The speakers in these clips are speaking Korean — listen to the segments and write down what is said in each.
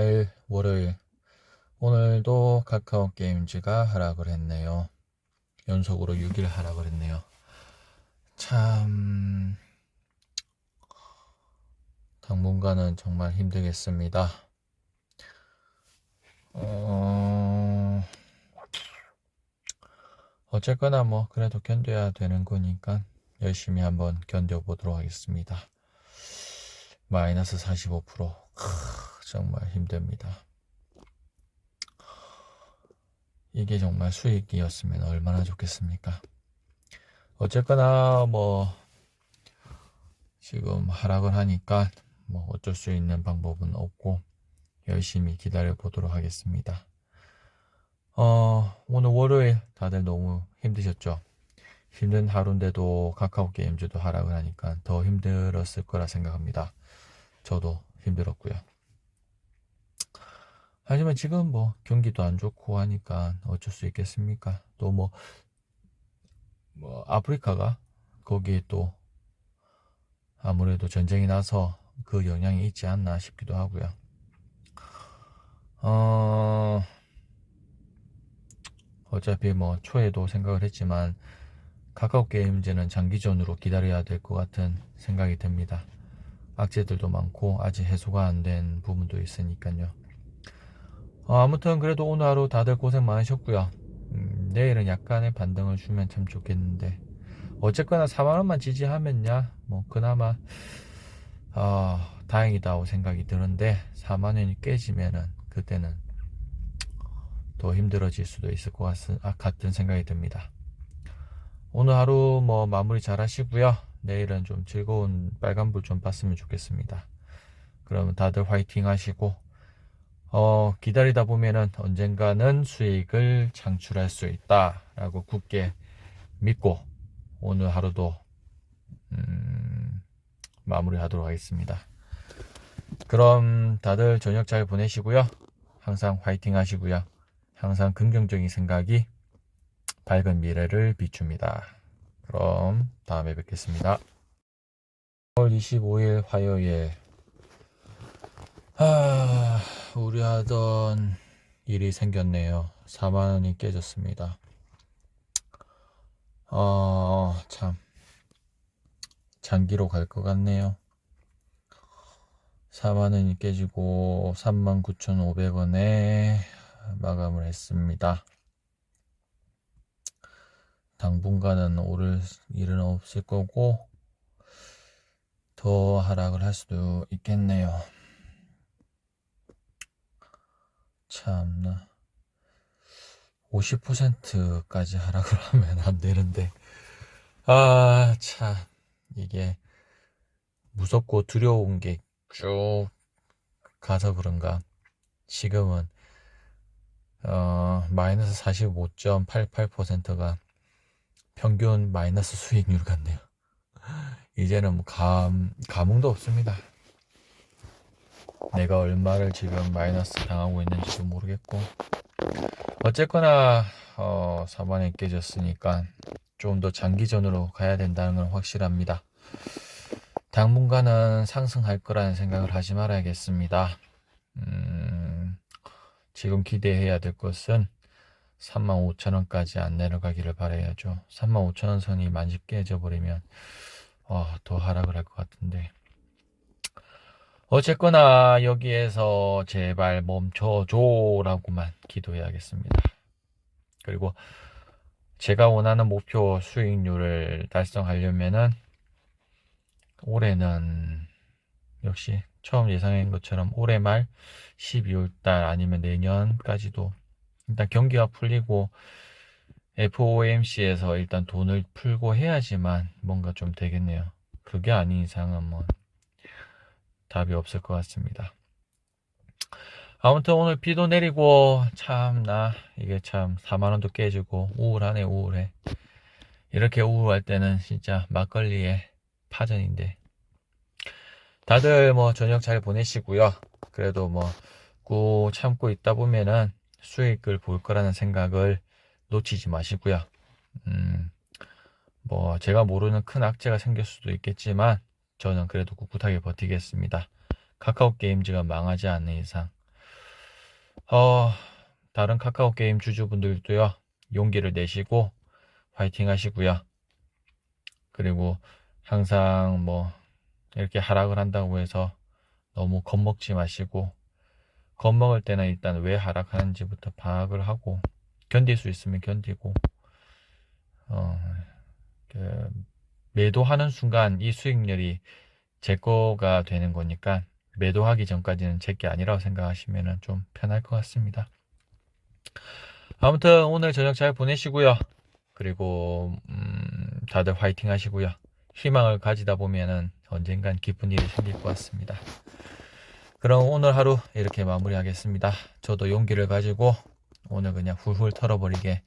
내일 월요일 오늘도 카카오 게임즈가 하락을 했네요. 연속으로 6일 하락을 했네요. 참 당분간은 정말 힘들겠습니다. 어... 어쨌거나 뭐 그래도 견뎌야 되는 거니까 열심히 한번 견뎌보도록 하겠습니다. 마이너스 45% 크, 정말 힘듭니다. 이게 정말 수익이었으면 얼마나 좋겠습니까? 어쨌거나 뭐 지금 하락을 하니까 뭐 어쩔 수 있는 방법은 없고 열심히 기다려 보도록 하겠습니다. 어, 오늘 월요일 다들 너무 힘드셨죠? 힘든 하루인데도 카카오 게임즈도 하락을 하니까 더 힘들었을 거라 생각합니다. 저도 힘들었고요. 하지만 지금 뭐 경기도 안 좋고 하니까 어쩔 수 있겠습니까? 또 뭐 뭐 아프리카가 거기에 또 아무래도 전쟁이 나서 그 영향이 있지 않나 싶기도 하고요. 어 어차피 뭐 초에도 생각을 했지만 카카오 게임즈는 장기전으로 기다려야 될 것 같은 생각이 듭니다. 악재들도 많고 아직 해소가 안 된 부분도 있으니까요. 어, 아무튼 그래도 오늘 하루 다들 고생 많으셨고요. 음, 내일은 약간의 반등을 주면 참 좋겠는데 어쨌거나 4만 원만 지지하면야 뭐 그나마 어, 다행이다고 생각이 드는데 4만 원이 깨지면은 그때는 더 힘들어질 수도 있을 것 같은, 아, 같은 생각이 듭니다. 오늘 하루 뭐 마무리 잘 하시고요. 내일은 좀 즐거운 빨간불 좀 봤으면 좋겠습니다. 그러면 다들 화이팅 하시고 어, 기다리다 보면은 언젠가는 수익을 창출할 수 있다라고 굳게 믿고 오늘 하루도 음, 마무리하도록 하겠습니다. 그럼 다들 저녁 잘 보내시고요. 항상 화이팅 하시고요. 항상 긍정적인 생각이 밝은 미래를 비춥니다. 그럼 다음에 뵙겠습니다. 10월 25일 화요일 아, 우리 하던 일이 생겼네요. 4만 원이 깨졌습니다. 어, 참. 장기로 갈 것 같네요. 4만 원이 깨지고 39,500원에 마감을 했습니다. 당분간은 오를 일은 없을 거고, 더 하락을 할 수도 있겠네요. 참나. 50%까지 하락을 하면 안 되는데. 아 참. 이게 무섭고 두려운 게 쭉 가서 그런가. 지금은 어 마이너스 45.88%가 평균 마이너스 수익률 같네요. 이제는 뭐 감, 감흥도 없습니다 내가 얼마를 지금 마이너스 당하고 있는지도 모르겠고 어쨌거나 어, 4만에 깨졌으니까 좀 더 장기전으로 가야 된다는 건 확실합니다. 당분간은 상승할 거라는 생각을 하지 말아야겠습니다. 음, 지금 기대해야 될 것은 35,000원까지 안 내려가기를 바라야죠. 35,000원 선이 만집 깨져버리면 어, 더 하락을 할 것 같은데 어쨌거나 여기에서 제발 멈춰줘라고만 기도해야겠습니다. 그리고 제가 원하는 목표 수익률을 달성하려면은 올해는 역시 처음 예상한 것처럼 올해 말 12월 달 아니면 내년까지도 일단 경기가 풀리고 FOMC에서 일단 돈을 풀고 해야지만 뭔가 좀 되겠네요. 그게 아닌 이상은 뭐 답이 없을 것 같습니다. 아무튼 오늘 비도 내리고 참 나 이게 참 4만원도 깨지고 우울하네 우울해. 이렇게 우울할 때는 진짜 막걸리의 파전인데. 다들 뭐 저녁 잘 보내시고요. 그래도 뭐 꾹 참고 있다 보면은 수익을 볼 거라는 생각을 놓치지 마시고요. 음 뭐 제가 모르는 큰 악재가 생길 수도 있겠지만 저는 그래도 꿋꿋하게 버티겠습니다. 카카오 게임즈가 망하지 않는 이상 어, 다른 카카오 게임 주주분들도요, 용기를 내시고 화이팅 하시고요. 그리고 항상 뭐 이렇게 하락을 한다고 해서 너무 겁먹지 마시고 겁먹을 때는 일단 왜 하락하는지부터 파악을 하고 견딜 수 있으면 견디고 어, 그 매도하는 순간 이 수익률이 제 거가 되는 거니까 매도하기 전까지는 제 게 아니라고 생각하시면 좀 편할 것 같습니다. 아무튼 오늘 저녁 잘 보내시고요. 그리고 음, 다들 화이팅 하시고요. 희망을 가지다 보면은 언젠간 기쁜 일이 생길 것 같습니다. 그럼 오늘 하루 이렇게 마무리하겠습니다. 저도 용기를 가지고 오늘 그냥 훌훌 털어버리게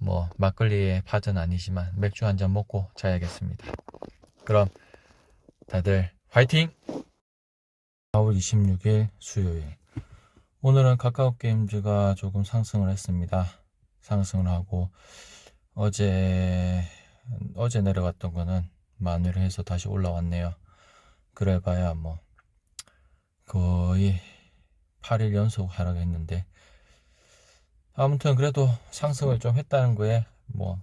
뭐 막걸리의 파전 아니지만 맥주 한 잔 먹고 자야겠습니다. 그럼 다들 화이팅! 4월 26일 수요일 오늘은 카카오 게임즈가 조금 상승을 했습니다. 상승을 하고 어제 어제 내려갔던 거는 만회를 해서 다시 올라왔네요. 그래봐야 뭐 거의 8일 연속 하락했는데 아무튼 그래도 상승을 좀 했다는 거에 뭐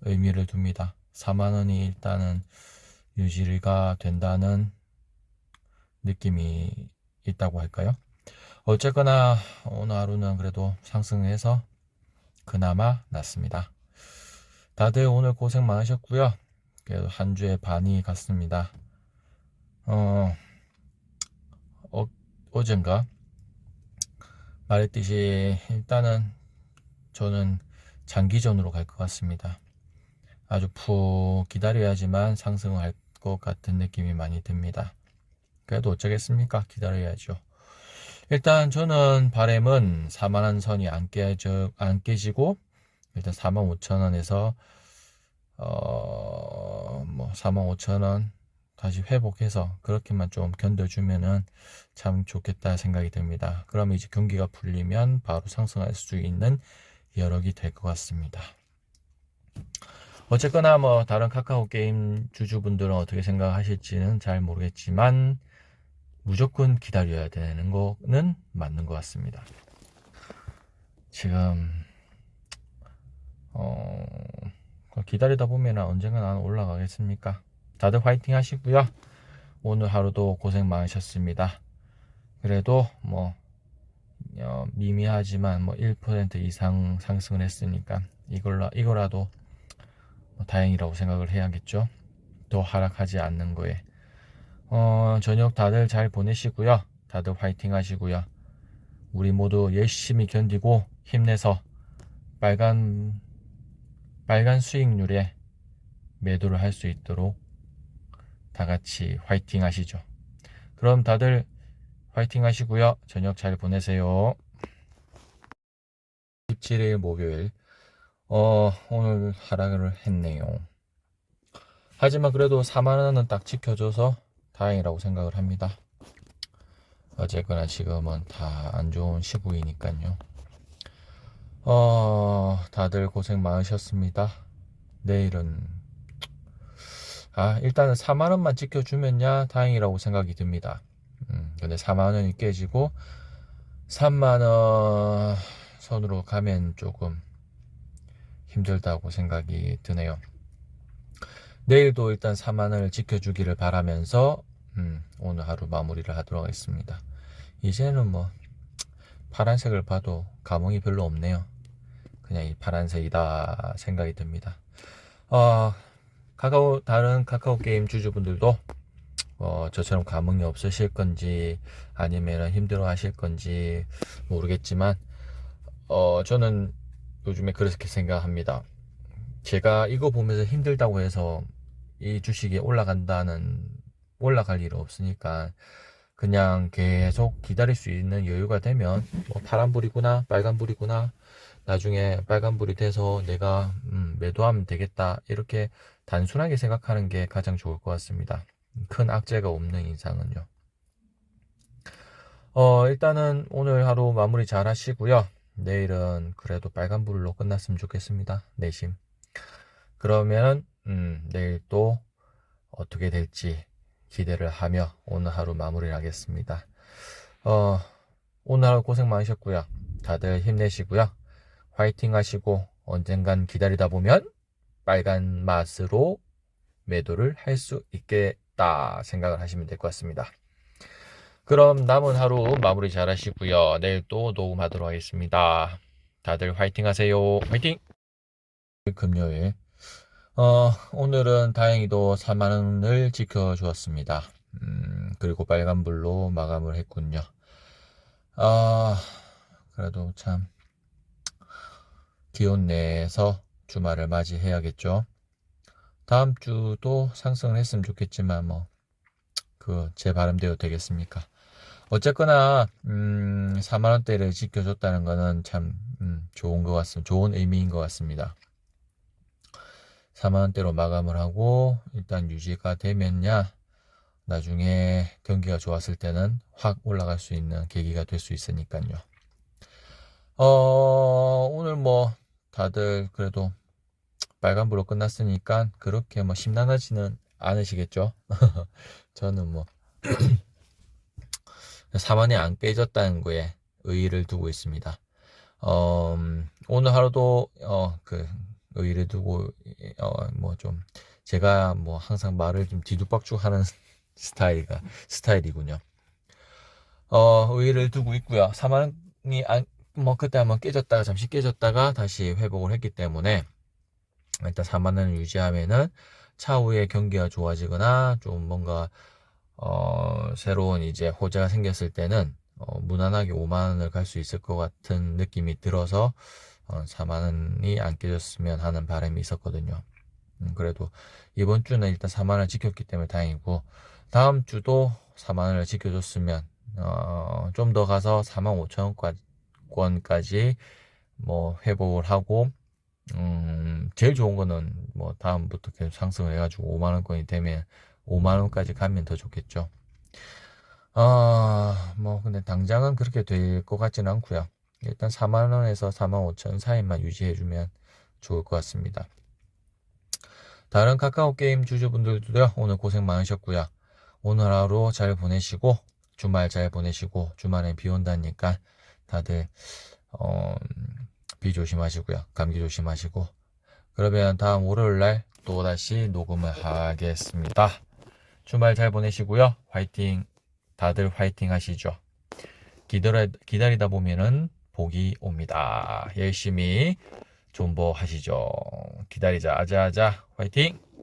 의미를 둡니다. 4만 원이 일단은 유지가 된다는 느낌이 있다고 할까요? 어쨌거나 오늘 하루는 그래도 상승해서 그나마 낫습니다. 다들 오늘 고생 많으셨고요. 그래도 한 주의 반이 갔습니다. 어, 어 어젠가 말했듯이 일단은 저는 장기전으로 갈 것 같습니다. 아주 푹 기다려야지만 상승을 할것 같은 느낌이 많이 듭니다. 그래도 어쩌겠습니까? 기다려야죠. 일단 저는 바램은 4만원 선이 안, 깨져, 안 깨지고 일단 4만 5천원에서 어, 뭐 4만 5천원 다시 회복해서 그렇게만 좀 견뎌주면은 참 좋겠다 생각이 듭니다. 그러면 이제 경기가 풀리면 바로 상승할 수 있는 여력이 될 것 같습니다. 어쨌거나 뭐 다른 카카오 게임 주주분들은 어떻게 생각하실지는 잘 모르겠지만 무조건 기다려야 되는 거는 맞는 것 같습니다. 지금 어 기다리다 보면 언젠가 나는 올라가겠습니까? 다들 화이팅 하시고요. 오늘 하루도 고생 많으셨습니다. 그래도 뭐 어, 미미하지만 뭐 1% 이상 상승을 했으니까 이걸로 이거라도 뭐 다행이라고 생각을 해야겠죠. 더 하락하지 않는 거에. 어, 저녁 다들 잘 보내시고요. 다들 화이팅 하시고요. 우리 모두 열심히 견디고 힘내서 빨간 빨간 수익률에 매도를 할 수 있도록 다 같이 화이팅 하시죠. 그럼 다들 화이팅 하시고요. 저녁 잘 보내세요. 17일 목요일 어, 오늘 하락을 했네요. 하지만 그래도 4만원은 딱 지켜줘서 다행이라고 생각을 합니다. 어쨌거나 지금은 다 안 좋은 시국이니까요. 어, 다들 고생 많으셨습니다. 내일은, 아, 일단은 4만원만 지켜주면야 다행이라고 생각이 듭니다. 음, 근데 4만원이 깨지고 3만원 선으로 가면 조금 힘들다고 생각이 드네요. 내일도 일단 4만원을 지켜주기를 바라면서 음, 오늘 하루 마무리를 하도록 하겠습니다. 이제는 뭐 파란색을 봐도 감흥이 별로 없네요. 그냥 이 파란색이다 생각이 듭니다. 어, 카카오 다른 카카오 게임 주주분들도 어, 저처럼 감흥이 없으실 건지 아니면 힘들어 하실 건지 모르겠지만 어, 저는 요즘에 그렇게 생각합니다. 제가 이거 보면서 힘들다고 해서 이 주식이 올라간다는 올라갈 일은 없으니까 그냥 계속 기다릴 수 있는 여유가 되면 뭐 파란불이구나 빨간불이구나 나중에 빨간불이 돼서 내가 음, 매도하면 되겠다 이렇게 단순하게 생각하는 게 가장 좋을 것 같습니다. 큰 악재가 없는 이상은요. 어, 일단은 오늘 하루 마무리 잘 하시고요. 내일은 그래도 빨간불로 끝났으면 좋겠습니다. 내심. 그러면 음, 내일 또 어떻게 될지 기대를 하며 오늘 하루 마무리를 하겠습니다. 어, 오늘 하루 고생 많으셨고요. 다들 힘내시고요. 화이팅 하시고 언젠간 기다리다 보면 빨간 맛으로 매도를 할 수 있겠다 생각을 하시면 될 것 같습니다. 그럼 남은 하루 마무리 잘 하시고요. 내일 또 녹음하도록 하겠습니다. 다들 화이팅 하세요. 화이팅! 금요일. 어, 오늘은 다행히도 4만원을 지켜주었습니다. 음, 그리고 빨간불로 마감을 했군요. 아, 그래도 참, 기온 내에서 주말을 맞이해야겠죠. 다음 주도 상승을 했으면 좋겠지만, 뭐, 그, 제 바람대로 되겠습니까? 어쨌거나, 음, 4만 원대를 지켜줬다는 거는 참, 음, 좋은 것 같습니다. 좋은 의미인 것 같습니다. 4만 원대로 마감을 하고, 일단 유지가 되면야, 나중에 경기가 좋았을 때는 확 올라갈 수 있는 계기가 될 수 있으니까요. 어, 오늘 뭐 다들 그래도 빨간불로 끝났으니까 그렇게 뭐 심란하지는 않으시겠죠? 저는 뭐 4만이 안 깨졌다는 거에 의의를 두고 있습니다. 어, 음, 오늘 하루도 어, 그 의의를 두고 어, 뭐 좀 제가 뭐 항상 말을 좀 뒤죽박죽 하는 스타일가 스타일이군요. 어, 의의를 두고 있고요. 4만이 안, 뭐 그때 한번 깨졌다가 잠시 깨졌다가 다시 회복을 했기 때문에 일단 4만 원을 유지하면은 차후에 경기가 좋아지거나 좀 뭔가 어, 새로운 이제 호재가 생겼을 때는 어, 무난하게 5만 원을 갈 수 있을 것 같은 느낌이 들어서 어, 4만 원이 안 깨졌으면 하는 바람이 있었거든요. 음, 그래도 이번 주는 일단 4만 원을 지켰기 때문에 다행이고 다음 주도 4만 원을 지켜줬으면 어, 좀 더 가서 4만 5천 원까지 뭐 회복을 하고 음, 제일 좋은 거는 뭐 다음부터 계속 상승을 해가지고 5만 원권이 되면 5만 원까지 가면 더 좋겠죠. 아, 뭐 근데 당장은 그렇게 될 것 같지는 않고요. 일단 4만 원에서 4만 5천 사이만 유지해주면 좋을 것 같습니다. 다른 카카오 게임 주주분들도요 오늘 고생 많으셨고요. 오늘 하루 잘 보내시고 주말 잘 보내시고 주말엔 비 온다니까 다들 어, 비 조심하시고요. 감기 조심하시고 그러면 다음 월요일 날 또다시 녹음을 하겠습니다. 주말 잘 보내시고요. 화이팅 다들 화이팅 하시죠. 기다려, 기다리다 보면은 복이 옵니다. 열심히 존버 하시죠. 기다리자 아자아자 화이팅